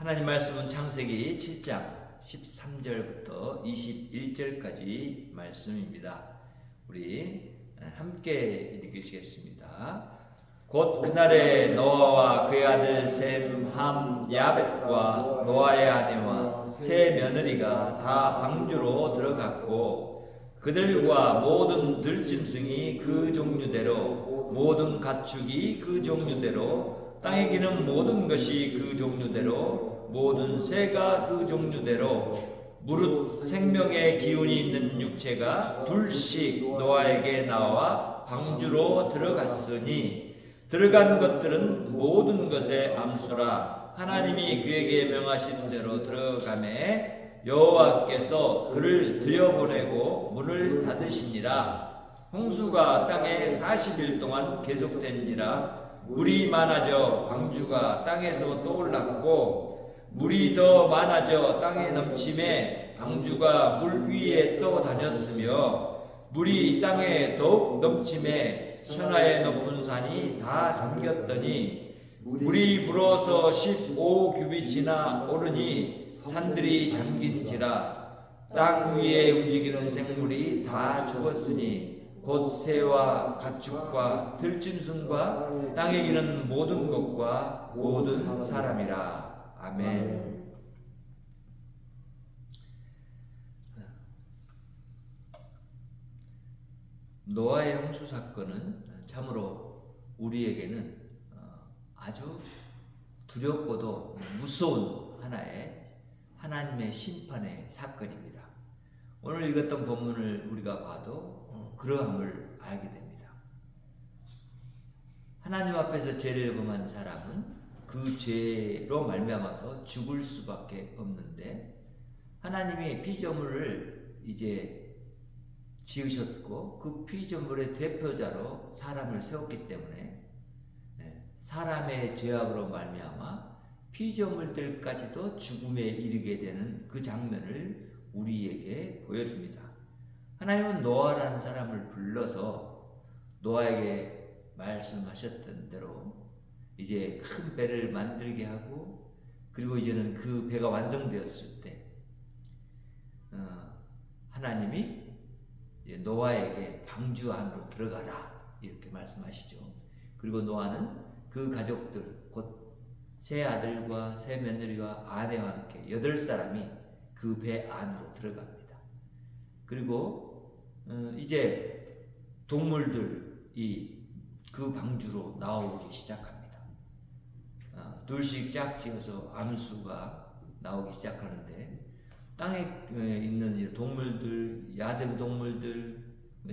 하나님 말씀은 창세기 7장 13절부터 21절까지 말씀입니다. 우리 함께 읽으시겠습니다. 곧 그날에 노아와 그의 아들 셈, 함, 야벳과 노아의 아내와 세 며느리가 다 방주로 들어갔고 그들과 모든 들짐승이 그 종류대로 모든 가축이 그 종류대로 땅에 기는 모든 것이 그 종류대로 모든 새가 그 종류대로 무릇 생명의 기운이 있는 육체가 둘씩 노아에게 나와 방주로 들어갔으니 들어간 것들은 모든 것의 암수라. 하나님이 그에게 명하신 대로 들어가매 여호와께서 그를 들여보내고 문을 닫으시니라. 홍수가 땅에 40일 동안 계속된지라. 물이 많아져 방주가 땅에서 떠올랐고 물이 더 많아져 땅에 넘침에 방주가 물 위에 떠 다녔으며 물이 땅에 더욱 넘침에 천하의 높은 산이 다 잠겼더니 물이 불어서 15규빗이나 오르니 산들이 잠긴지라 땅 위에 움직이는 생물이 다 죽었으니 곧 새와 가축과 들짐승과 땅에 기는 모든 것과 모든 사람이라 아멘. 노아의 홍수 사건은 참으로 우리에게는 어, 아주 두렵고도 무서운 하나의 하나님의 심판의 사건입니다. 오늘 읽었던 본문을 우리가 봐도 어, 그러함을 알게 됩니다. 하나님 앞에서 죄를 범한 사람은 그 죄로 말미암아서 죽을 수밖에 없는데 하나님이 피조물을 이제 지으셨고 그 피조물의 대표자로 사람을 세웠기 때문에 예, 사람의 죄악으로 말미암아 피조물들까지도 죽음에 이르게 되는 그 장면을 우리에게 보여줍니다. 하나님은 노아라는 사람을 불러서 노아에게 말씀하셨던 대로 이제 큰 배를 만들게 하고 그리고 이제는 그 배가 완성되었을 때 어, 하나님이 노아에게 방주 안으로 들어가라 이렇게 말씀하시죠. 그리고 노아는 그 가족들 곧 세 아들과 세 며느리와 아내와 함께 여덟 사람이 그 배 안으로 들어갑니다. 그리고 어, 이제 동물들이 그 방주로 나오기 시작합니다. 어, 둘씩 짝 지어서 암수가 나오기 시작하는데 땅에 있는 동물들, 야생 동물들,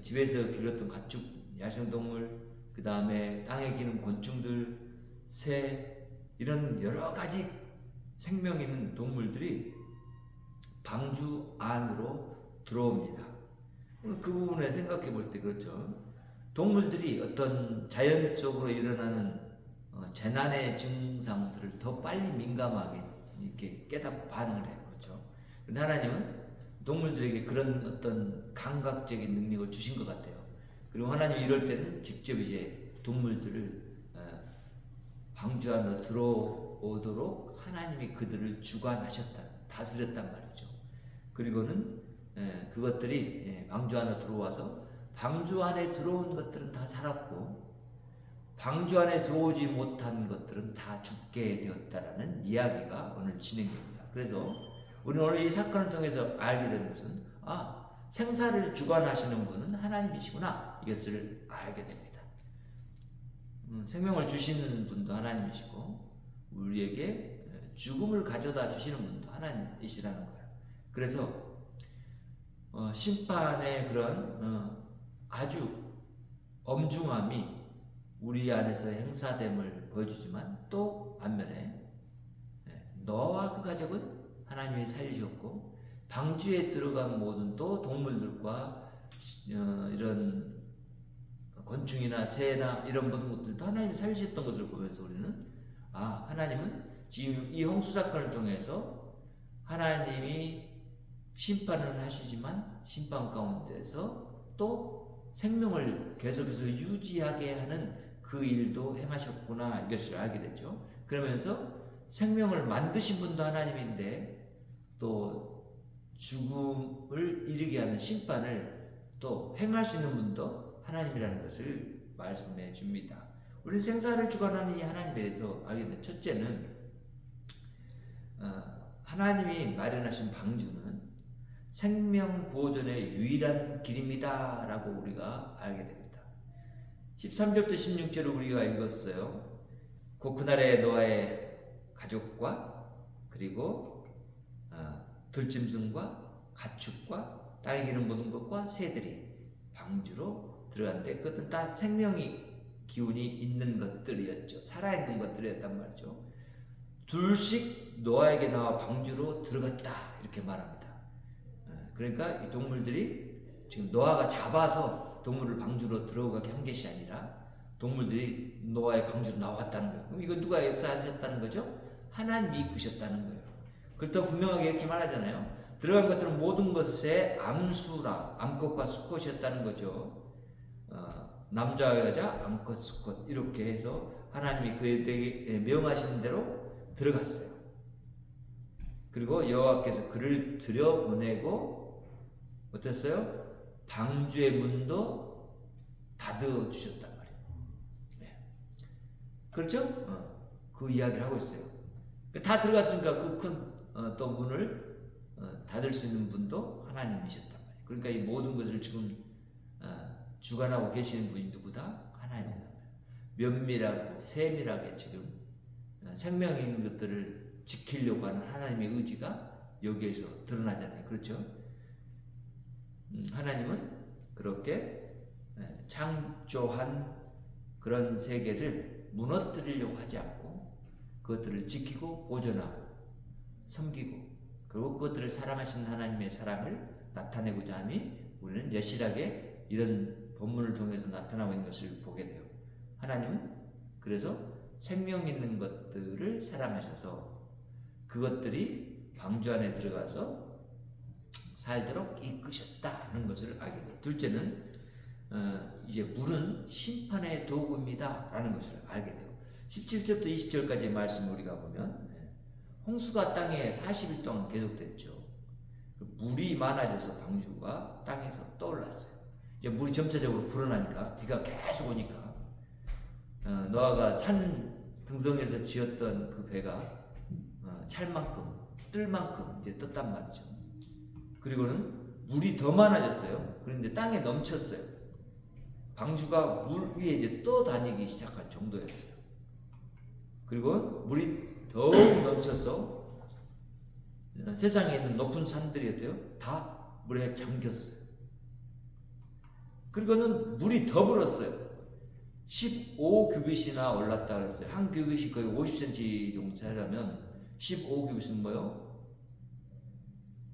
집에서 기르던 가축, 야생 동물, 그 다음에 땅에 기는 곤충들, 새 이런 여러 가지 생명 있는 동물들이 방주 안으로 들어옵니다. 그 부분에 생각해 볼 때 그렇죠. 동물들이 어떤 자연적으로 일어나는 어, 재난의 증상들을 더 빨리 민감하게 이렇게 깨닫고 반응을 해요. 그렇죠. 근데 하나님은 동물들에게 그런 어떤 감각적인 능력을 주신 것 같아요. 그리고 하나님이 이럴 때는 직접 이제 동물들을 어, 방주 안으로 들어오도록 하나님이 그들을 주관하셨다, 다스렸단 말이죠. 그리고는 예, 그것들이 예, 방주 안에 들어와서 방주 안에 들어온 것들은 다 살았고 방주 안에 들어오지 못한 것들은 다 죽게 되었다라는 이야기가 오늘 진행됩니다. 그래서 우리는 오늘 이 사건을 통해서 알게 되는 것은 아 생사를 주관하시는 분은 하나님이시구나 이것을 알게 됩니다. 음, 생명을 주시는 분도 하나님이시고 우리에게 죽음을 가져다 주시는 분도 하나님이시라는 거예요. 그래서 어, 심판의 그런 어, 아주 엄중함이 우리 안에서 행사됨을 보여주지만 또 반면에 너와 그 가족은 하나님이 살리셨고 방주에 들어간 모든 또 동물들과 어, 이런 곤충이나 새나 이런 모든 것들도 하나님이 살리셨던 것을 보면서 우리는 아 하나님은 지금 이 홍수 사건을 통해서 하나님이 심판을 하시지만 심판 가운데서 또 생명을 계속해서 유지하게 하는 그 일도 행하셨구나 이것을 알게 됐죠. 그러면서 생명을 만드신 분도 하나님인데 또 죽음을 이르게 하는 심판을 또 행할 수 있는 분도 하나님이라는 것을 말씀해 줍니다. 우리 생사를 주관하는 이 하나님에 대해서 알게 된 첫째는 어, 하나님이 마련하신 방주는 생명 보존의 유일한 길입니다라고 우리가 알게 됩니다. 13절부터 16절을 우리가 읽었어요. 곧 그날에 노아의 가족과 그리고 어, 들짐승과 가축과 땅에 기는 모든 것과 새들이 방주로 들어갔는데 그것은 다 생명이 기운이 있는 것들이었죠. 살아있는 것들이었단 말이죠. 둘씩 노아에게 나와 방주로 들어갔다 이렇게 말합니다. 어, 그러니까 이 동물들이 지금 노아가 잡아서 동물을 방주로 들어가게 한 것이 아니라 동물들이 노아의 방주로 나왔다는 거예요. 그럼 이건 누가 역사하셨다는 거죠? 하나님이 이끄셨다는 거예요. 그렇다고 분명하게 이렇게 말하잖아요. 들어간 것들은 모든 것의 암수라, 암컷과 수컷이었다는 거죠. 어, 남자와 여자, 암컷, 수컷 이렇게 해서 하나님이 그에게 명하신 대로 들어갔어요. 그리고 여호와께서 그를 들여보내고 어땠어요? 방주의 문도 닫아 주셨단 말이에요. 네. 그렇죠? 어, 그 이야기를 하고 있어요. 다 들어갔으니까 그큰또 어, 문을 어, 닫을 수 있는 분도 하나님이셨단 말이에요. 그러니까 이 모든 것을 지금 어, 주관하고 계시는 분이 누구다? 하나님이다. 면밀하고 세밀하게 지금 어, 생명 있는 것들을 지키려고 하는 하나님의 의지가 여기에서 드러나잖아요. 그렇죠? 음, 하나님은 그렇게 예, 창조한 그런 세계를 무너뜨리려고 하지 않고 그것들을 지키고 보존하고 섬기고 그리고 그것들을 사랑하시는 하나님의 사랑을 나타내고자 하니 우리는 여실하게 이런 본문을 통해서 나타나고 있는 것을 보게 돼요. 하나님은 그래서 생명 있는 것들을 사랑하셔서 그것들이 방주 안에 들어가서 살도록 이끄셨다는 것을 알게 돼요. 둘째는 어, 이제 물은 심판의 도구입니다라는 것을 알게 돼요. 17절부터 20절까지 말씀 우리가 보면 네. 홍수가 땅에 40일 동안 계속됐죠. 그 물이 많아져서 방주가 땅에서 떠올랐어요. 이제 물이 점차적으로 불어나니까 비가 계속 오니까 어, 노아가 산 등성에서 지었던 그 배가 어, 찰만큼 뜰만큼 이제 떴단 말이죠. 그리고는 물이 더 많아졌어요. 그런데 땅에 넘쳤어요. 방주가 물 위에 이제 떠다니기 시작할 정도였어요. 그리고 물이 더욱 넘쳐서 세상에 있는 높은 산들이 어때요? 다 물에 잠겼어요. 그리고는 물이 더 불었어요. 15규빗이나 올랐다 그랬어요. 한 규빗이 거의 50cm 정도 차이라면 15규빗은 뭐요?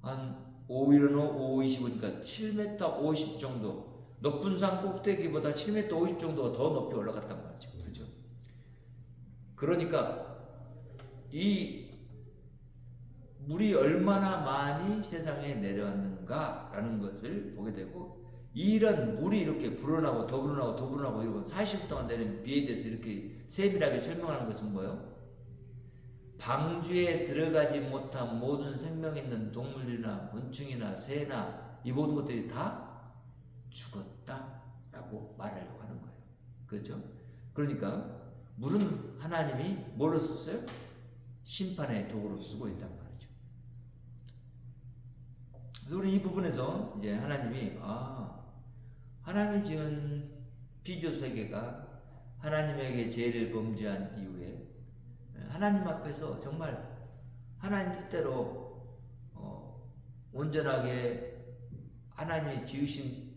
한 5일은 5, 25니까 7m 50 정도 높은 산 꼭대기보다 7m 50 정도가 더 높이 올라갔단 말이죠. 그렇죠? 그러니까 이 물이 얼마나 많이 세상에 내려왔는가라는 것을 보게 되고 이런 물이 이렇게 불어나고 더 불어나고 더 불어나고 이런 40일 동안 내린 비에 대해서 이렇게 세밀하게 설명하는 것은 뭐예요? 방주에 들어가지 못한 모든 생명 있는 동물이나 곤충이나 새나 이 모든 것들이 다 죽었다라고 말하려고 하는 거예요. 그렇죠? 그러니까 물은 하나님이 뭘로 썼어요? 심판의 도구로 쓰고 있단 말이죠. 그래서 우리 이 부분에서 이제 하나님이 아 하나님이 지은 비조 세계가 하나님에게 죄를 범죄한 이후에 하나님 앞에서 정말 하나님 뜻대로 어, 온전하게 하나님이 지으신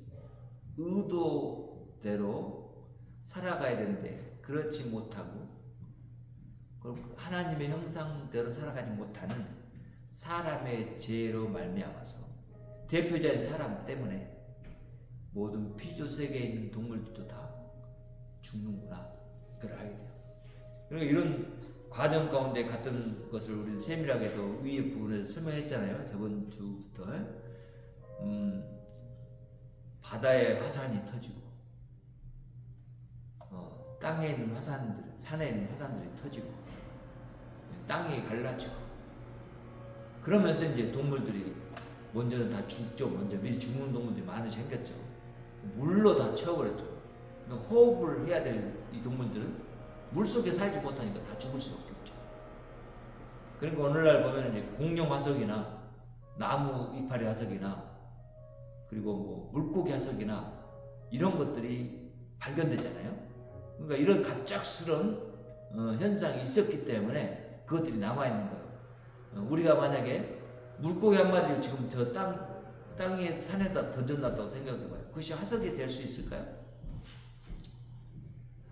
의도대로 살아가야 되는데 그렇지 못하고 하나님의 형상대로 살아가지 못하는 사람의 죄로 말미암아서 대표자인 사람 때문에 모든 피조 세계에 있는 동물들도 다 죽는구나 그걸 알게 돼요. 그러니까 이런 과정 가운데 갔던 것을 우리는 세밀하게도 위에 부분에서 설명했잖아요. 저번 주부터 음, 바다에 화산이 터지고 어, 땅에 있는 화산들, 산에 있는 화산들이 터지고 땅이 갈라지고 그러면서 이제 동물들이 먼저는 다 죽죠. 먼저 미리 죽는 동물들이 많이 생겼죠. 물로 다 채워버렸죠. 그러니까 호흡을 해야 될 이 동물들은 물 속에 살지 못하니까 다 죽을 수밖에 없죠. 그러니까 오늘날 보면 이제 공룡 화석이나 나무 이파리 화석이나 그리고 뭐 물고기 화석이나 이런 것들이 발견되잖아요. 그러니까 이런 갑작스러운 어, 현상이 있었기 때문에 그것들이 남아 있는 거예요. 어, 우리가 만약에 물고기 한 마리를 지금 저 땅 땅에 산에다 던져놨다고 생각해봐요. 그것이 화석이 될 수 있을까요?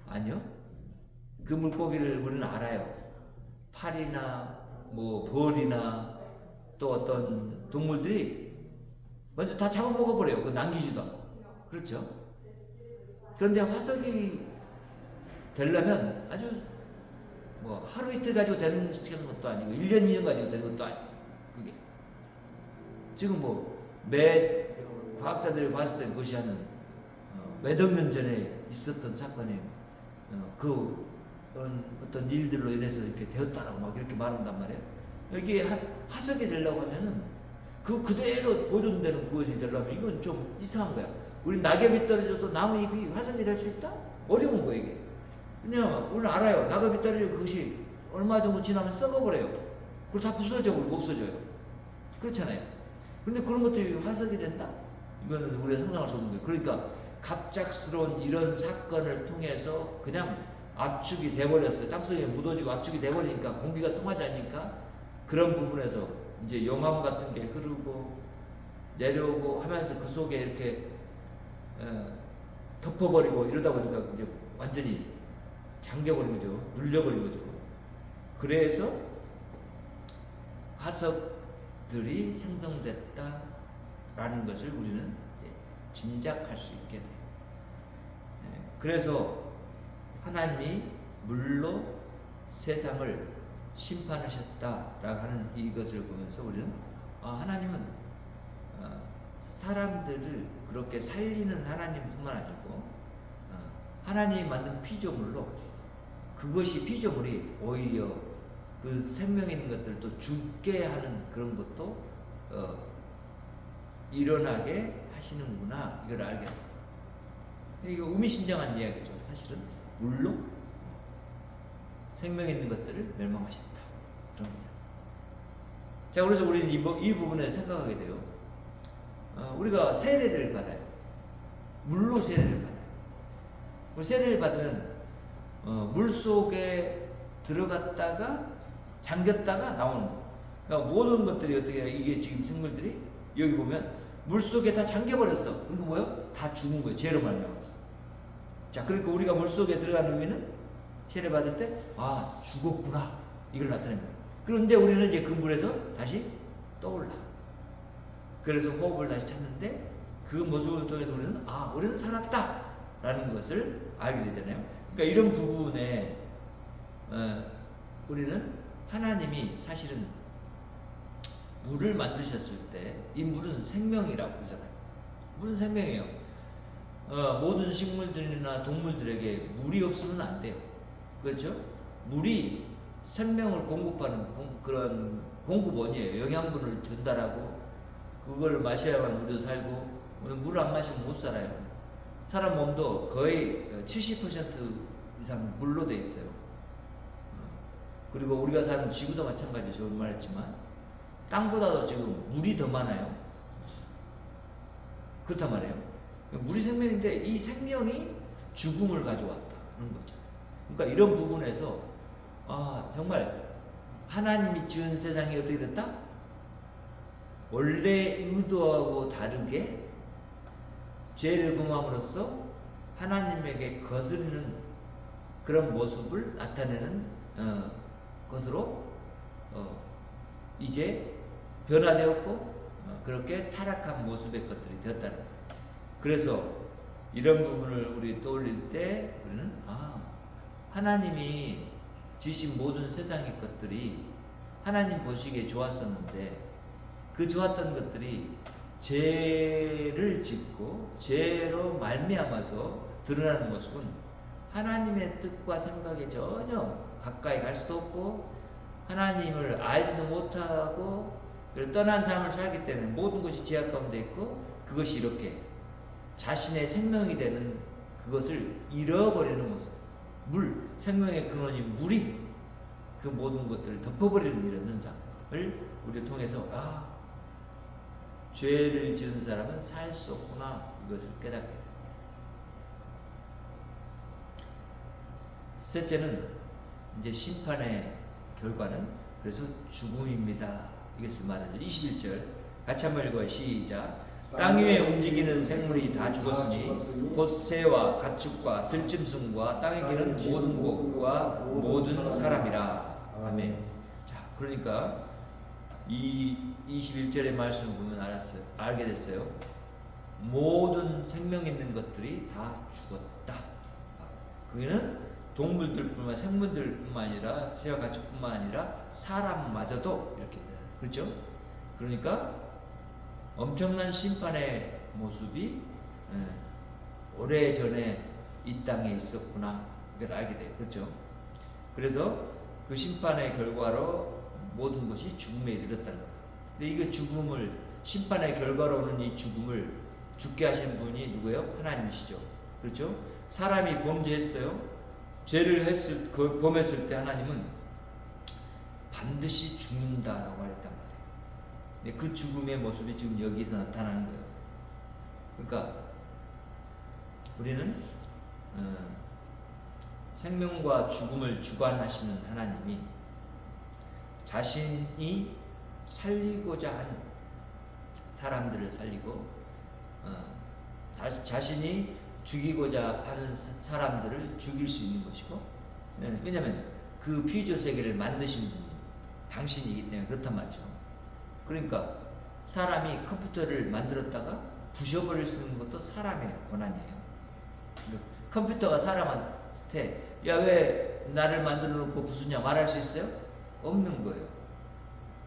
아니요. 그 물고기를 우리는 알아요. 파리나 뭐 벌이나 또 어떤 동물들이 먼저 다 잡아먹어 버려요. 그 남기지도 않고. 그렇죠? 그런데 화석이 되려면 아주 뭐 하루 이틀 가지고 되는 것도 아니고 1년 2년 가지고 되는 것도 아니고 그게 지금 뭐 매 과학자들이 봤을 때 그것이 하는 어, 몇 억 년 전에 있었던 사건이 어, 그 어떤 일들로 인해서 이렇게 되었다라고 막 이렇게 말한단 말이에요. 여기 하, 화석이 되려고 하면은 그 그대로 보존되는 그것이 되려면 이건 좀 이상한 거야. 우리 낙엽이 떨어져도 나무잎이 화석이 될 수 있다? 어려운 거야 이게. 그냥 우리는 알아요. 낙엽이 떨어지고 그것이 얼마 정도 지나면 썩어버려요. 그리고 다 부서져 버리고 없어져요. 그렇잖아요. 근데 그런 것들이 화석이 된다? 이거는 우리가 상상할 수 없는 거예요. 그러니까 갑작스러운 이런 사건을 통해서 그냥 압축이 돼버렸어요. 땅속에 묻어지고 압축이 돼버리니까 공기가 통하지 않으니까 그런 부분에서 이제 용암 같은 게 흐르고 내려오고 하면서 그 속에 이렇게 어, 덮어버리고 이러다 보니까 이제 완전히 잠겨버린 거죠. 눌려버린 거죠. 그래서 화석들이 생성됐다라는 것을 우리는 짐작할 수 있게 돼요. 예, 그래서 하나님이 물로 세상을 심판하셨다라고 하는 이것을 보면서 우리는 아, 하나님은 어, 사람들을 그렇게 살리는 하나님뿐만 아니고 어, 하나님이 만든 피조물로 그것이 피조물이 오히려 그 생명 있는 것들도 죽게 하는 그런 것도 어, 일어나게 하시는구나 이걸 돼요. 이거 의미심장한 이야기죠. 사실은 물로 생명 있는 것들을 멸망하셨다. 그런 거죠. 자, 그래서 우리는 이, 부- 이 부분에 생각하게 돼요. 어, 우리가 세례를 받아요. 물로 세례를 받아요. 그 세례를 받으면 어, 물 속에 들어갔다가 잠겼다가 나오는 거예요. 그러니까 모든 것들이 어떻게? 이게 지금 생물들이 여기 보면 물 속에 다 잠겨버렸어. 그러니까 뭐요? 다 죽은 거예요. 죄로 말미암아서. 자, 그러니까 우리가 물 속에 들어간 후에는 세례 받을 때, 아, 죽었구나. 이걸 나타낸 거예요. 그런데 우리는 이제 그 물에서 다시 떠올라. 그래서 호흡을 다시 찾는데 그 모습을 통해서 우리는, 아, 우리는 살았다. 라는 것을 알게 되잖아요. 그러니까 이런 부분에, 어, 우리는 하나님이 사실은 물을 만드셨을 때 이 물은 생명이라고 그러잖아요. 물은 생명이에요. 어, 모든 식물들이나 동물들에게 물이 없으면 안 돼요. 그렇죠? 물이 생명을 공급하는 공, 그런 공급원이에요. 영양분을 전달하고 그걸 마셔야만 우리도 살고 물 안 마시면 못 살아요. 사람 몸도 거의 70% 이상 물로 돼 있어요. 어, 그리고 우리가 사는 지구도 마찬가지 저번 말했지만 땅보다도 지금 물이 더 많아요. 그렇단 말이에요. 물이 생명인데 이 생명이 죽음을 가져왔다. 그런 거죠. 그러니까 이런 부분에서 아 정말 하나님이 지은 세상이 어떻게 됐다? 원래 의도하고 다르게 죄를 범함으로써 하나님에게 거스르는 그런 모습을 나타내는 어, 것으로 어, 이제 변화되었고 어, 그렇게 타락한 모습의 것들이 되었다는 거예요. 그래서 이런 부분을 우리 떠올릴 때 우리는 아 하나님이 지신 모든 세상의 것들이 하나님 보시기에 좋았었는데 그 좋았던 것들이 죄를 짓고 죄로 말미암아서 드러나는 모습은 하나님의 뜻과 생각에 전혀 가까이 갈 수도 없고 하나님을 알지도 못하고 떠난 삶을 살기 때문에 모든 것이 제약 가운데 있고 그것이 이렇게 자신의 생명이 되는 그것을 잃어버리는 모습. 물, 생명의 근원이 물이 그 모든 것들을 덮어버리는 이런 현상을 우리를 통해서 아 죄를 지은 사람은 살 수 없구나 이것을 깨닫게 돼요. 셋째는 이제 심판의 결과는 그래서 죽음입니다. 이것을 말하죠. 21절 같이 한번 읽어요. 시작. 땅 위에 움직이는 생물이 다 죽었으니 곧 새와 가축과 들짐승과 땅에 기는 모든 것과 모든 사람이라. 아멘. 자, 그러니까 이 21절의 말씀을 보면 알았어요. 알게 됐어요. 모든 생명 있는 것들이 다 죽었다. 그게는 동물들뿐만 생물들뿐만 아니라 새와 가축뿐만 아니라 사람마저도 이렇게 되는 그렇죠? 그러니까 엄청난 심판의 모습이 예, 오래 전에 이 땅에 있었구나 이걸 알게 돼요. 그렇죠? 그래서 그 심판의 결과로 모든 것이 죽음에 이르렀다는 거예요. 근데 이거 죽음을 심판의 결과로 오는 이 죽음을 죽게 하신 분이 누구예요? 하나님이시죠. 그렇죠? 사람이 범죄했어요. 죄를 했을 그 범했을 때 하나님은 반드시 죽는다라고 말이에요. 근데 그 죽음의 모습이 지금 여기서 나타나는 거예요. 그러니까 우리는 어, 생명과 죽음을 주관하시는 하나님이 자신이 살리고자 한 사람들을 살리고 어, 다- 자신이 죽이고자 하는 사- 사람들을 죽일 수 있는 것이고 네, 왜냐하면 그 피조 세계를 만드신 분이 당신이기 때문에 그렇단 말이죠. 그러니까 사람이 컴퓨터를 만들었다가 부셔버릴 수 있는 것도 사람의 권한이에요. 그러니까 컴퓨터가 사람한테 야 왜 나를 만들어 놓고 부수냐 말할 수 있어요? 없는 거예요.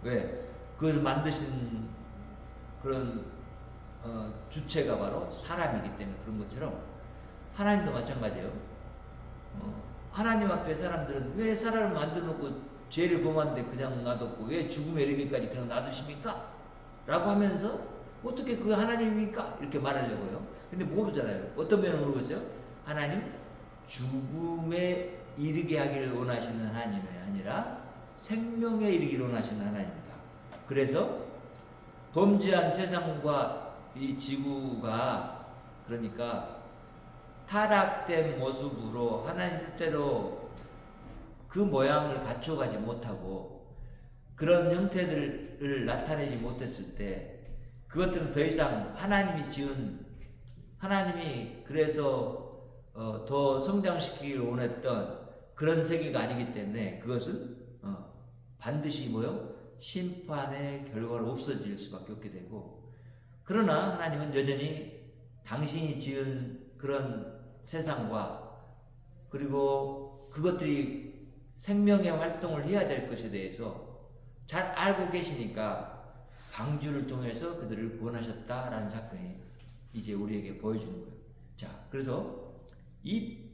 왜? 그걸 만드신 그런 어, 주체가 바로 사람이기 때문에 그런 것처럼 하나님도 마찬가지예요. 어, 하나님 앞에 사람들은 왜 사람을 만들어 놓고 죄를 범하는데 그냥 놔뒀고 왜 죽음에 이르기까지 그냥 놔두십니까? 라고 하면서 어떻게 그 하나님입니까? 이렇게 말하려고요. 근데 모르잖아요. 어떤 면을 모르고 있어요? 하나님 죽음에 이르게 하기를 원하시는 하나님이 아니라 생명에 이르기를 원하시는 하나님입니다. 그래서 범죄한 세상과 이 지구가 그러니까 타락된 모습으로 하나님 뜻대로 그 모양을 갖춰가지 못하고 그런 형태들을 나타내지 못했을 때 그것들은 더 이상 하나님이 지은 하나님이 그래서 어, 더 성장시키기를 원했던 그런 세계가 아니기 때문에 그것은 어, 반드시 뭐요? 심판의 결과로 없어질 수밖에 없게 되고 그러나 하나님은 여전히 당신이 지은 그런 세상과 그리고 그것들이 생명의 활동을 해야 될 것에 대해서 잘 알고 계시니까 방주를 통해서 그들을 구원하셨다라는 사건이 이제 우리에게 보여주는 거예요. 자, 그래서 이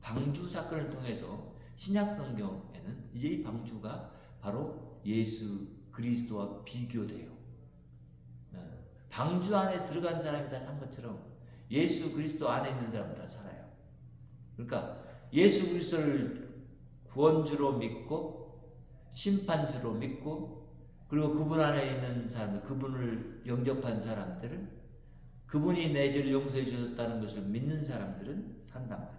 방주 사건을 통해서 신약 성경에는 이제 이 방주가 바로 예수 그리스도와 비교돼요. 네. 방주 안에 들어간 사람이 다 산 것처럼 예수 그리스도 안에 있는 사람은 다 살아요. 그러니까 예수 그리스도를 구원주로 믿고 심판주로 믿고 그리고 그분 안에 있는 사람들, 그분을 영접한 사람들은 그분이 내 죄를 용서해 주셨다는 것을 믿는 사람들은 산단 말이에요.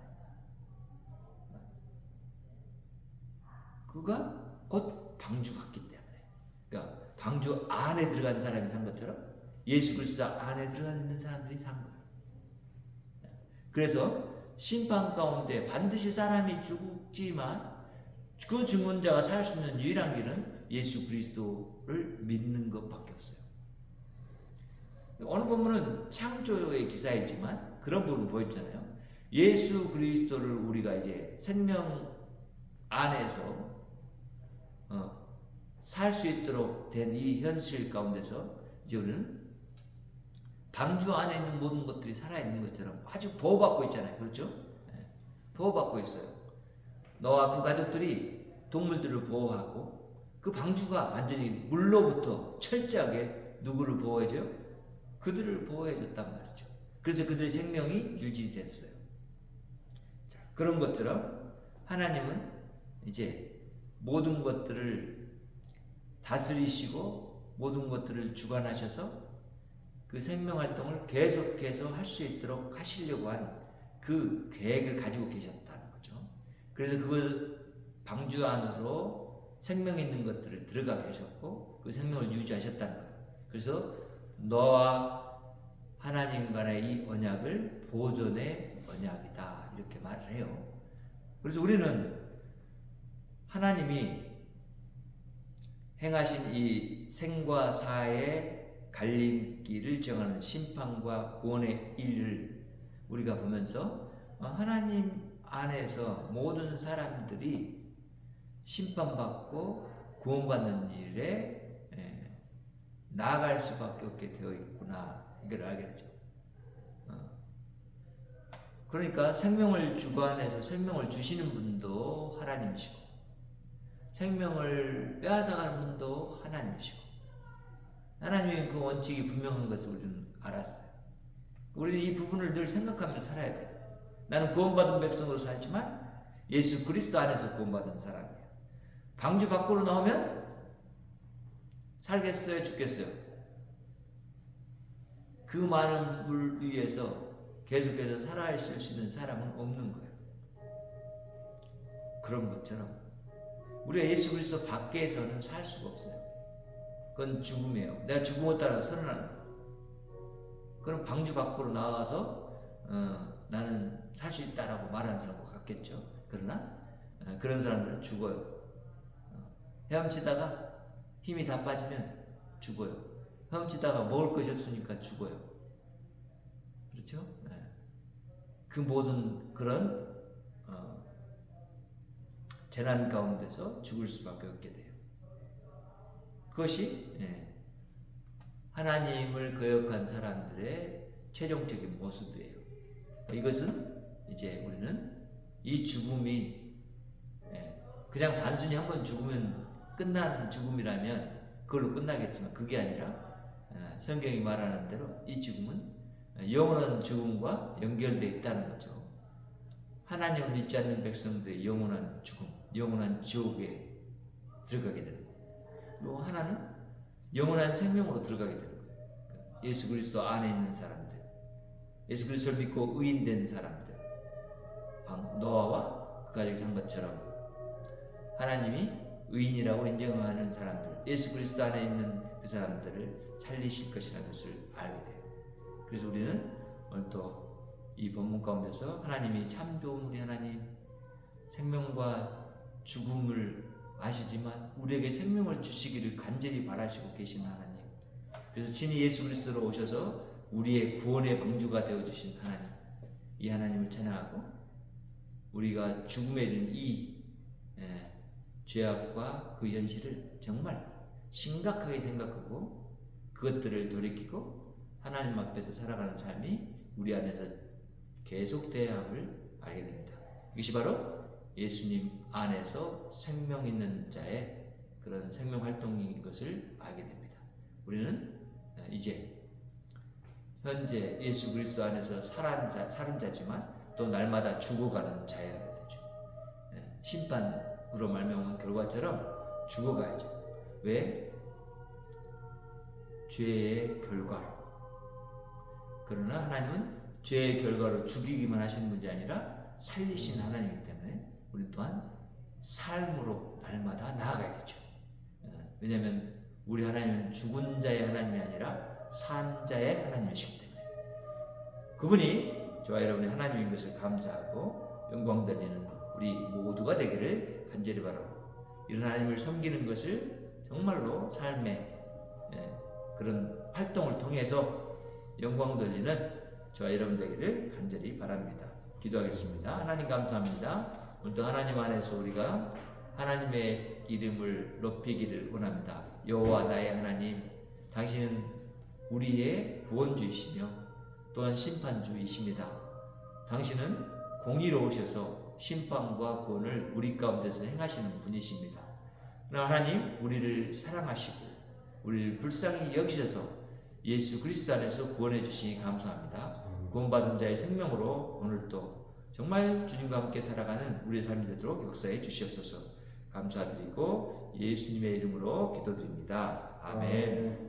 그가 곧 방주 같기 때문에. 그러니까 방주 안에 들어간 사람이 산 것처럼 예수 그리스도 안에 들어가 있는 사람들이 산 거예요. 그래서 심판 가운데 반드시 사람이 죽지만 그 죽은 자가 살 수 있는 유일한 길은 예수 그리스도를 믿는 것밖에 없어요. 어느 부분은 창조의 기사이지만 그런 부분 보였잖아요. 예수 그리스도를 우리가 이제 생명 안에서 어, 살 수 있도록 된 이 현실 가운데서 이제 우리는 방주 안에 있는 모든 것들이 살아있는 것처럼 아주 보호받고 있잖아요. 그렇죠? 네. 보호받고 있어요. 너와 그 가족들이 동물들을 보호하고 그 방주가 완전히 물로부터 철저하게 누구를 보호해줘요? 그들을 보호해줬단 말이죠. 그래서 그들의 생명이 유지됐어요. 자, 그런 것처럼 하나님은 이제 모든 것들을 다스리시고 모든 것들을 주관하셔서 그 생명 활동을 계속해서 할 수 있도록 하시려고 한 그 계획을 가지고 계셨다는 거죠. 그래서 그 방주 안으로 생명 있는 것들을 들어가게 하셨고 그 생명을 유지하셨다는 거예요. 그래서 너와 하나님 간의 이 언약을 보존의 언약이다 이렇게 말을 해요. 그래서 우리는 하나님이 행하신 이 생과 사의 갈림길을 정하는 심판과 구원의 일을 우리가 보면서 어, 하나님 안에서 모든 사람들이 심판받고 구원받는 일에 예, 나아갈 수밖에 없게 되어 있구나 이걸 알게 되죠. 어. 그러니까 생명을 주관해서 생명을 주시는 분도 하나님이시고 생명을 빼앗아가는 분도 하나님이시고 하나님의 그 원칙이 분명한 것을 우리는 알았어요. 우리는 이 부분을 늘 생각하며 살아야 돼요. 나는 구원받은 백성으로 살지만 예수 그리스도 안에서 구원받은 사람이에요. 방주 밖으로 나오면 살겠어요, 죽겠어요. 그 많은 물 위에서 계속해서 살아있을 수 있는 사람은 없는 거예요. 그런 것처럼 우리가 예수 그리스도 밖에서는 살 수가 없어요. 그건 죽음이에요. 내가 죽음에 따라 선언하는 거예요. 그럼 방주 밖으로 나와서 어, 나는 살 수 있다라고 말하는 사람과 같겠죠. 그러나 어, 그런 사람들은 죽어요. 어, 헤엄치다가 힘이 다 빠지면 죽어요. 헤엄치다가 먹을 것이 없으니까 죽어요. 그렇죠? 네. 그 모든 그런 어, 재난 가운데서 죽을 수밖에 없게 돼요. 그것이 예, 하나님을 거역한 사람들의 최종적인 모습이에요. 이것은 이제 우리는 이 죽음이 예, 그냥 단순히 한 번 죽으면 끝나는 죽음이라면 그걸로 끝나겠지만 그게 아니라 예, 성경이 말하는 대로 이 죽음은 영원한 죽음과 연결되어 있다는 거죠. 하나님을 믿지 않는 백성들의 영원한 죽음, 영원한 지옥에 들어가게 되는 거예요. 하나는 영원한 생명으로 들어가게 되는 거예요. 예수 그리스도 안에 있는 사람들, 예수 그리스도를 믿고 의인된 사람들, 방- 노아와 그 가족이 산 것처럼 하나님이 의인이라고 인정하는 사람들, 예수 그리스도 안에 있는 그 사람들을 살리실 것이라는 것을 알게 돼요. 그래서 우리는 오늘 또 이 본문 가운데서 하나님이 참 좋은 우리 하나님, 생명과 죽음을 아시지만 우리에게 생명을 주시기를 간절히 바라시고 계신 하나님. 그래서 친히 예수 그리스도로 오셔서 우리의 구원의 방주가 되어 주신 하나님. 이 하나님을 찬양하고 우리가 죽음에 이른 이 예, 죄악과 그 현실을 정말 심각하게 생각하고 그것들을 돌이키고 하나님 앞에서 살아가는 삶이 우리 안에서 계속돼야 함을 알게 됩니다. 이것이 바로 예수님 안에서 생명 있는 자의 그런 생명 활동인 것을 알게 됩니다. 우리는 이제 현재 예수 그리스도 안에서 살은 자, 살은 자지만 또 날마다 죽어가는 자여야 되죠. 예, 심판으로 말미암은 결과처럼 죽어가야죠. 왜? 죄의 결과로. 그러나 하나님은 죄의 결과로 죽이기만 하시는 분이 아니라 살리신 하나님이기 때문에 우리 또한 삶으로 날마다 나아가야 되죠. 예, 왜냐하면 우리 하나님은 죽은 자의 하나님이 아니라 산 자의 하나님이시기 때문에 그분이 저와 여러분의 하나님인 것을 감사하고 영광 돌리는 우리 모두가 되기를 간절히 바라고 이런 하나님을 섬기는 것을 정말로 삶의 예, 그런 활동을 통해서 영광 돌리는 저와 여러분 되기를 간절히 바랍니다. 기도하겠습니다. 하나님 감사합니다. 오늘도 하나님 안에서 우리가 하나님의 이름을 높이기를 원합니다. 여호와 나의 하나님, 당신은 우리의 구원주이시며 또한 심판주이십니다. 당신은 공의로우셔서 심판과 구원을 우리 가운데서 행하시는 분이십니다. 그러나 하나님 우리를 사랑하시고 우리를 불쌍히 여기셔서 예수 그리스도 안에서 구원해 주시니 감사합니다. 구원받은 자의 생명으로 오늘 또 정말 주님과 함께 살아가는 우리의 삶이 되도록 역사해 주시옵소서. 감사드리고 예수님의 이름으로 기도드립니다. 아멘.